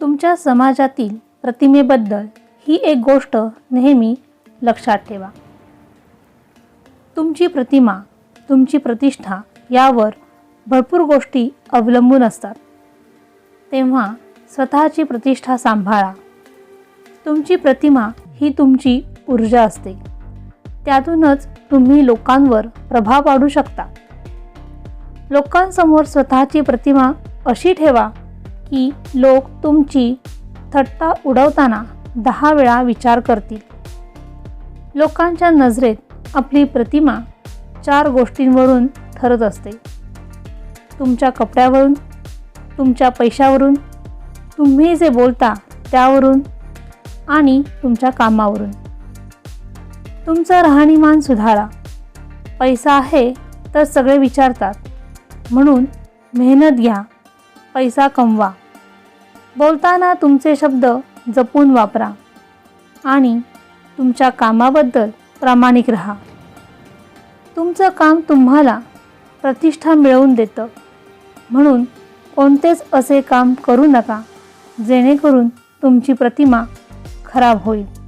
तुमच्या समाजातील प्रतिमेबद्दल ही एक गोष्ट नेहमी लक्षात ठेवा. तुमची प्रतिमा तुमची प्रतिष्ठा यावर भरपूर गोष्टी अवलंबून असतात. तेव्हा स्वतःची प्रतिष्ठा सांभाळा. तुमची प्रतिमा ही तुमची ऊर्जा असते. त्यातूनच तुम्ही लोकांवर प्रभाव पाडू शकता. लोकांसमोर स्वतःची प्रतिमा अशी ठेवा की लोक तुमची थट्टा उडवताना दहा वेळा विचार करतील. लोकांच्या नजरेत आपली प्रतिमा चार गोष्टींवरून ठरत असते. तुमच्या कपड्यावरून तुमच्या पैशावरून तुम्ही जे बोलता त्यावरून आणि तुमच्या कामावरून. तुमचं राहणीमान सुधारा. पैसा आहे तर सगळे विचारतात. म्हणून मेहनत घ्या. पैसा कमवा. बोलताना तुमचे शब्द जपून वापरा आणि तुमच्या कामाबद्दल प्रामाणिक राहा. तुमचं काम तुम्हाला प्रतिष्ठा मिळवून देतं. म्हणून कोणतेच असे काम करू नका जेणेकरून तुमची प्रतिमा खराब होईल.